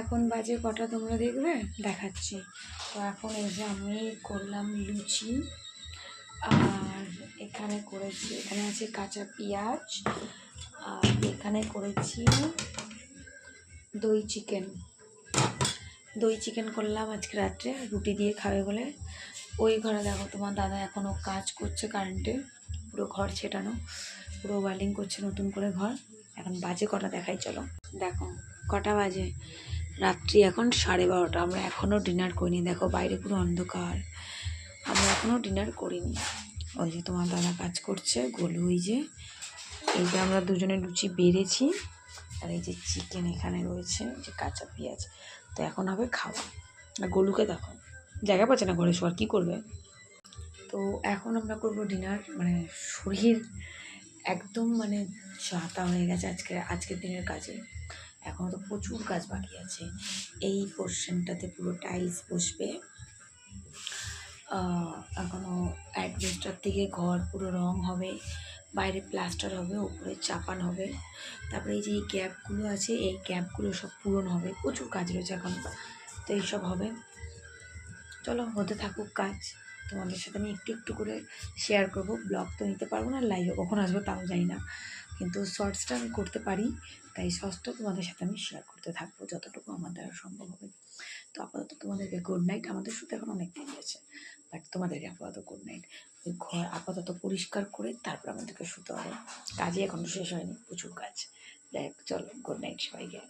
এখন বাজে কটা তোমরা দেখবে? দেখাচ্ছি। তো এখন এসে আমি করলাম লুচি, আর এখানে করেছি, এখানে আছে কাঁচা পেঁয়াজ, আর এখানে করেছি দই চিকেন। দই চিকেন করলাম আজকে রাত্রে, রুটি দিয়ে খাবে বলে। ওই ঘরে দেখো তোমার দাদা এখনও কাজ করছে কারেন্টে, পুরো ঘর ছেটানো, পুরো ওয়ালিং করছে নতুন করে ঘর। এখন বাজে কটা দেখাই, চলো। দেখো, কটা বাজে? রাত্রি এখন সাড়ে বারোটা। আমরা এখনও ডিনার করিনি, দেখো বাইরে পুরো অন্ধকার। আমরা এখনও ডিনার করিনি। ওই যে তোমার দাদা কাজ করছে, গোলু ওই যে। এই যে আমরা দুজনে লুচি বেড়েছি, আর এই যে চিকেন এখানে রয়েছে যে কাঁচা পেঁয়াজ। তো এখন হবে খাওয়া। আর গোলুকে দেখো, জায়গা পাচ্ছে না ঘরে শোয়ার কী করবে? তো এখন আমরা করব ডিনার মানে শরীর একদম মানে চাতা হয়ে গেছে আজকে, আজকের দিনের কাজে। এখনও তো প্রচুর কাজ বাকি আছে। এই পোর্শনটাতে পুরো টাইলস বসবে। এখনও অ্যাডভেস্টার থেকে ঘর পুরো রং হবে, বাইরে প্লাস্টার হবে, উপরে চাপান হবে। তারপরে এই যে এই গ্যাপগুলো আছে, এই গ্যাপগুলো সব পূরণ হবে। প্রচুর কাজ রয়েছে এখন, তো এইসব হবে। চলো, হতে থাকুক কাজ। তোমাদের সাথে আমি একটু একটু করে শেয়ার করব। ব্লগ তো নিতে পারব না লাইভে কখন আসব তাও জানি না। কিন্তু শর্টসটা আমি করতে পারি। তাই শর্টসটা তোমাদের সাথে আমি শেয়ার করতে থাকব যতটুকু আমার দ্বারা সম্ভব হবে। তো আপাতত তোমাদেরকে গুড নাইট আমাদের শুধু এখন অনেক দিন আছে বাট তোমাদেরকে আপাতত গুড নাইট ঘর আপাতত পরিষ্কার করে তারপর আমাদেরকে শুতে হবে। কাজই এখনও শেষ হয়নি, প্রচুর কাজ। যাই চলো গুড নাইট সবাইকে।